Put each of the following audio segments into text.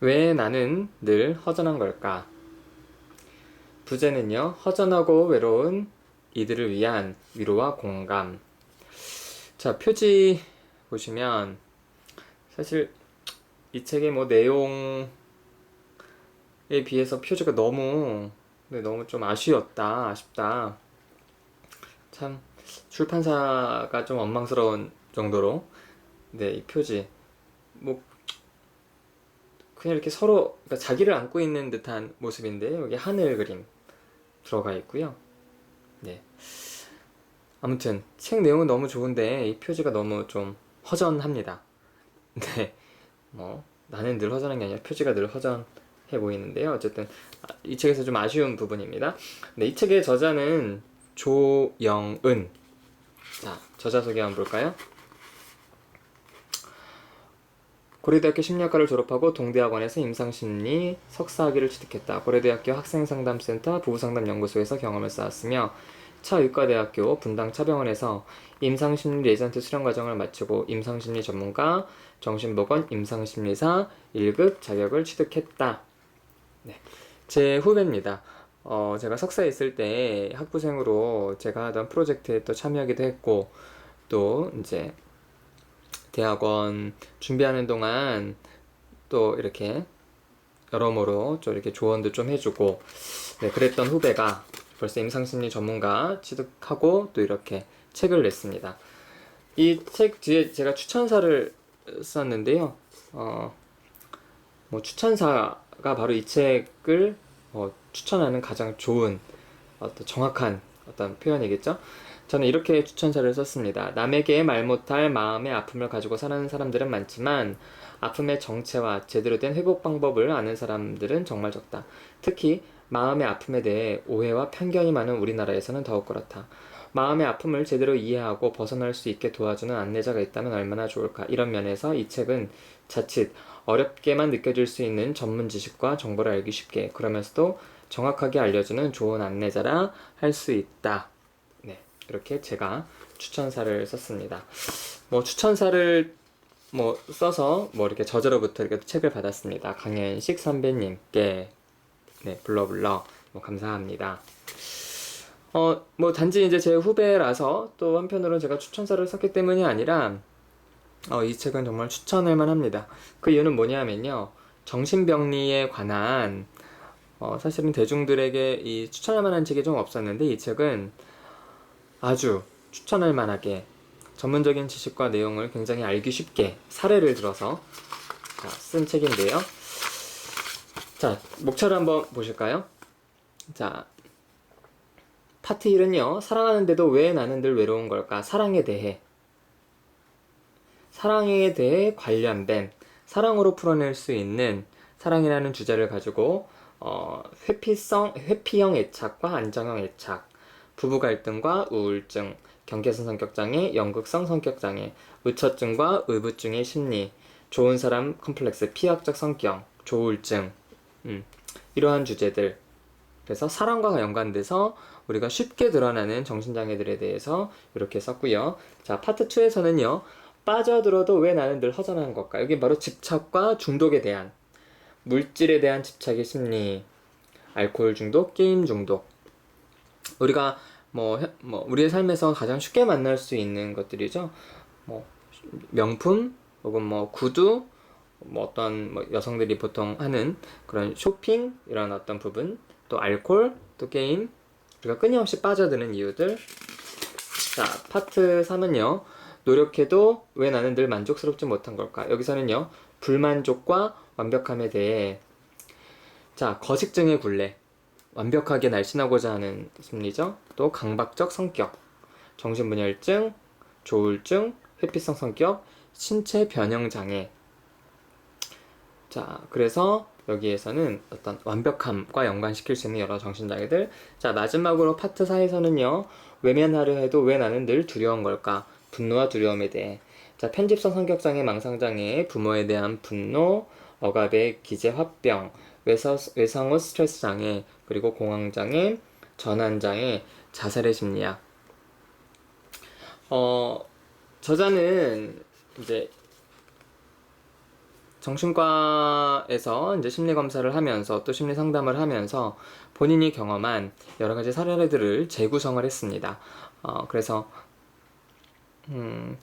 왜 나는 늘 허전한 걸까? 부제는요, 허전하고 외로운 이들을 위한 위로와 공감. 자, 표지 보시면, 사실 이 책의 뭐 내용에 비해서 표지가 너무, 네, 너무 좀 아쉬웠다, 아쉽다. 참, 출판사가 좀 원망스러운 정도로, 네, 이 표지. 뭐, 그냥 이렇게 서로 그러니까 자기를 안고 있는 듯한 모습인데 여기 하늘 그림 들어가 있고요. 네. 아무튼 책 내용은 너무 좋은데 이 표지가 너무 좀 허전합니다. 네. 뭐 나는 늘 허전한 게 아니라 표지가 늘 허전해 보이는데요. 어쨌든 아, 이 책에서 좀 아쉬운 부분입니다. 네, 이 책의 저자는 조영은. 자, 저자 소개 한번 볼까요? 고려대학교 심리학과를 졸업하고 동대학원에서 임상심리 석사학위를 취득했다. 고려대학교 학생상담센터 부부상담연구소에서 경험을 쌓았으며 차의과대학교 분당차병원에서 임상심리 레전트 수련 과정을 마치고 임상심리 전문가, 정신보건 임상심리사 1급 자격을 취득했다. 네. 제 후배입니다. 어, 제가 석사에 있을 때 학부생으로 제가 하던 프로젝트에 또 참여하기도 했고, 또 이제 대학원 준비하는 동안 또 이렇게 여러모로 좀 이렇게 조언도 좀 해주고 네, 그랬던 후배가 벌써 임상심리 전문가 취득하고 또 이렇게 책을 냈습니다. 이 책 뒤에 제가 추천사를 썼는데요. 어, 뭐 추천사가 바로 이 책을 어, 추천하는 가장 좋은 어떤 정확한 어떤 표현이겠죠. 저는 이렇게 추천사를 썼습니다. 남에게 말 못할 마음의 아픔을 가지고 사는 사람들은 많지만 아픔의 정체와 제대로 된 회복 방법을 아는 사람들은 정말 적다. 특히 마음의 아픔에 대해 오해와 편견이 많은 우리나라에서는 더욱 그렇다. 마음의 아픔을 제대로 이해하고 벗어날 수 있게 도와주는 안내자가 있다면 얼마나 좋을까. 이런 면에서 이 책은 자칫 어렵게만 느껴질 수 있는 전문 지식과 정보를 알기 쉽게 그러면서도 정확하게 알려주는 좋은 안내자라 할 수 있다. 네, 이렇게 제가 추천사를 썼습니다. 뭐 추천사를 뭐 써서 뭐 이렇게 저자로부터 이렇게 책을 받았습니다. 강현식 선배님께 네, 불러불러 뭐 감사합니다. 어, 뭐 단지 이제 제 후배라서 또 한편으로는 제가 추천사를 썼기 때문이 아니라 어, 이 책은 정말 추천할 만합니다. 그 이유는 뭐냐면요. 정신병리에 관한 어, 사실은 대중들에게 이 추천할 만한 책이 좀 없었는데 이 책은 아주 추천할 만하게 전문적인 지식과 내용을 굉장히 알기 쉽게 사례를 들어서 자, 쓴 책인데요. 자, 목차를 한번 보실까요? 자, 파트 1은요, 사랑하는데도 왜 나는 늘 외로운 걸까? 사랑에 대해. 사랑에 대해 관련된 사랑으로 풀어낼 수 있는 사랑이라는 주제를 가지고 어, 회피성, 회피형 애착과 안정형 애착, 부부 갈등과 우울증, 경계선 성격장애, 연극성 성격장애, 의처증과 의부증의 심리, 좋은 사람 컴플렉스, 피학적 성격, 조울증, 음, 이러한 주제들. 그래서 사랑과 연관돼서 우리가 쉽게 드러나는 정신장애들에 대해서 이렇게 썼고요. 자, 파트 2에서는요, 빠져들어도 왜 나는 늘 허전한 걸까? 여기 바로 집착과 중독에 대한, 물질에 대한 집착의 심리, 알코올 중독, 게임 중독. 우리가 뭐, 혀- 뭐 우리의 삶에서 가장 쉽게 만날 수 있는 것들이죠. 뭐 명품 혹은 뭐 구두 뭐 어떤 뭐 여성들이 보통 하는 그런 쇼핑 이런 어떤 부분 또 알코올 또 게임 우리가 끊임없이 빠져드는 이유들. 자 파트 3은요. 노력해도 왜 나는 늘 만족스럽지 못한 걸까? 여기서는요. 불만족과 완벽함에 대해. 자 거식증의 굴레 완벽하게 날씬하고자 하는 심리죠. 또 강박적 성격, 정신분열증, 조울증, 회피성 성격, 신체 변형 장애. 자, 그래서 여기에서는 어떤 완벽함과 연관시킬 수 있는 여러 정신 장애들. 자, 마지막으로 파트 4에서는요, 외면하려 해도 왜 나는 늘 두려운 걸까? 분노와 두려움에 대해. 자, 편집성 성격장애, 망상장애, 부모에 대한 분노, 억압의 기재 화병, 외서, 외상후 스트레스 장애, 그리고 공황 장애, 전환 장애, 자살의 심리학. 어, 저자는 이제 정신과에서 이제 심리 검사를 하면서 또 심리 상담을 하면서 본인이 경험한 여러 가지 사례들을 재구성을 했습니다. 어, 그래서 음,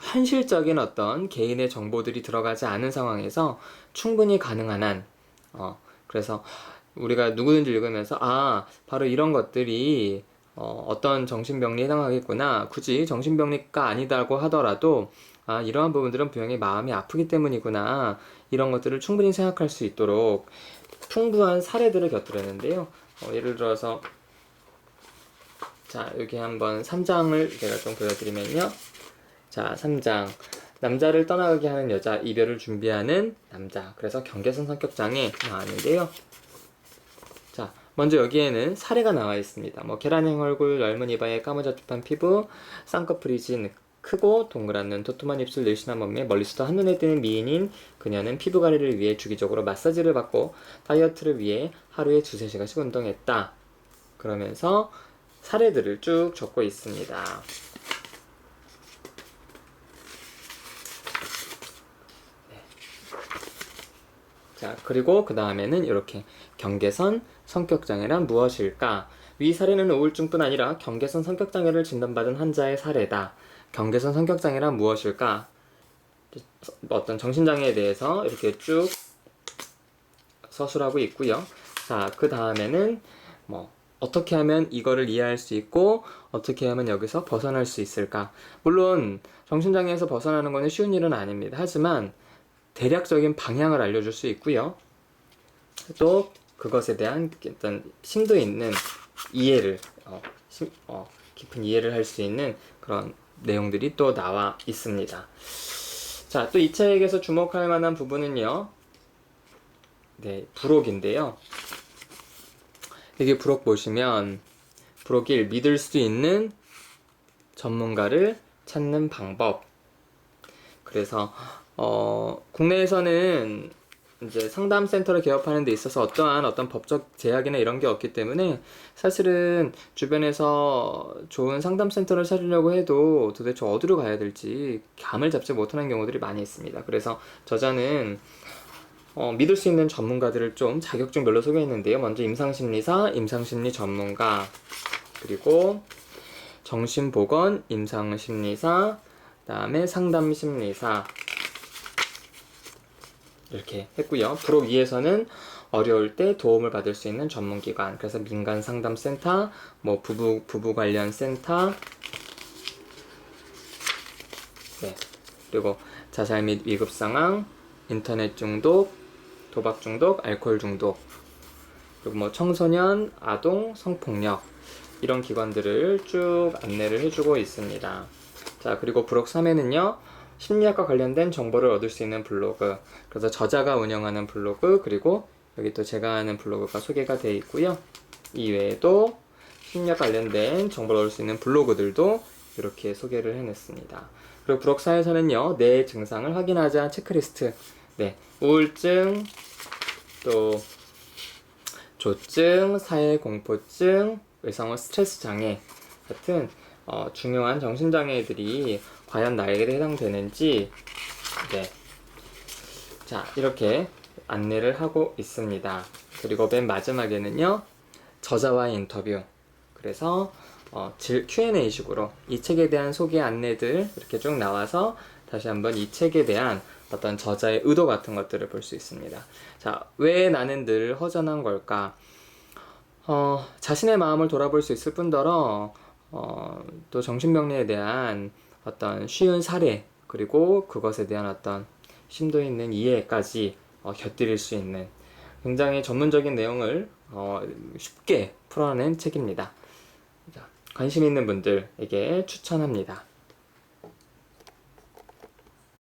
현실적인 어떤 개인의 정보들이 들어가지 않은 상황에서 충분히 가능한 한, 어, 그래서 우리가 누구든지 읽으면서, 아, 바로 이런 것들이, 어, 어떤 정신병리에 해당하겠구나. 굳이 정신병리가 아니다고 하더라도, 아, 이러한 부분들은 분명히 마음이 아프기 때문이구나. 이런 것들을 충분히 생각할 수 있도록 풍부한 사례들을 곁들였는데요. 어, 예를 들어서, 자, 여기 한번 3장을 제가 좀 보여드리면요. 자, 3장. 남자를 떠나가게 하는 여자, 이별을 준비하는 남자. 그래서 경계선 성격 장애 나왔는데요. 자, 먼저 여기에는 사례가 나와 있습니다. 뭐, 계란형 얼굴, 넓은 이마에 까무잡잡한 피부, 쌍꺼풀이 진 크고 동그란 눈, 도톰한 입술, 늘씬한 몸매, 멀리서도 한눈에 띄는 미인인 그녀는 피부 관리를 위해 주기적으로 마사지를 받고 다이어트를 위해 하루에 두세 시간씩 운동했다. 그러면서 사례들을 쭉 적고 있습니다. 자, 그리고 그 다음에는 이렇게 경계선 성격장애란 무엇일까? 위 사례는 우울증뿐 아니라 경계선 성격장애를 진단받은 환자의 사례다. 경계선 성격장애란 무엇일까? 어떤 정신장애에 대해서 이렇게 쭉 서술하고 있고요. 자, 그 다음에는 뭐 어떻게 하면 이거를 이해할 수 있고 어떻게 하면 여기서 벗어날 수 있을까? 물론 정신장애에서 벗어나는 것은 쉬운 일은 아닙니다. 하지만 대략적인 방향을 알려줄 수 있고요. 또 그것에 대한 어떤 심도 있는 이해를 어, 심, 어, 깊은 이해를 할 수 있는 그런 내용들이 또 나와 있습니다. 자, 또 이 책에서 주목할 만한 부분은요. 네, 부록인데요. 여기 부록 보시면 부록 1 믿을 수 있는 전문가를 찾는 방법. 그래서 어, 국내에서는 이제 상담센터를 개업하는 데 있어서 어떠한 어떤 법적 제약이나 이런 게 없기 때문에 사실은 주변에서 좋은 상담센터를 찾으려고 해도 도대체 어디로 가야 될지 감을 잡지 못하는 경우들이 많이 있습니다. 그래서 저자는 어, 믿을 수 있는 전문가들을 좀 자격증별로 소개했는데요. 먼저 임상심리사, 임상심리 전문가, 그리고 정신보건, 임상심리사, 그다음에 상담심리사, 이렇게 했고요. 프로 2에서는 어려울 때 도움을 받을 수 있는 전문기관. 그래서 민간 상담센터, 뭐 부부 부부 관련 센터, 네. 그리고 자살 및 위급 상황, 인터넷 중독, 도박 중독, 알코올 중독, 그리고 뭐 청소년, 아동, 성폭력 이런 기관들을 쭉 안내를 해주고 있습니다. 자 그리고 브록 3에는요 심리학과 관련된 정보를 얻을 수 있는 블로그 그래서 저자가 운영하는 블로그 그리고 여기 또 제가 하는 블로그가 소개가 되어 있고요. 이 외에도 심리학 관련된 정보를 얻을 수 있는 블로그들도 이렇게 소개를 해냈습니다. 그리고 브록사에서는요 내 증상을 확인하자 체크리스트 네 우울증 또 조증 사회공포증 외상후 스트레스 장애 같은 어, 중요한 정신장애들이 과연 나에게 해당되는지 네. 자 이렇게 안내를 하고 있습니다. 그리고 맨 마지막에는요 저자와의 인터뷰 그래서 어, Q&A 식으로 이 책에 대한 소개 안내들 이렇게 쭉 나와서 다시 한번 이 책에 대한 어떤 저자의 의도 같은 것들을 볼 수 있습니다. 자, 왜 나는 늘 허전한 걸까? 어, 자신의 마음을 돌아볼 수 있을 뿐더러 어, 또 정신병리에 대한 어떤 쉬운 사례 그리고 그것에 대한 어떤 심도 있는 이해까지 어, 곁들일 수 있는 굉장히 전문적인 내용을 어, 쉽게 풀어낸 책입니다. 자, 관심 있는 분들에게 추천합니다.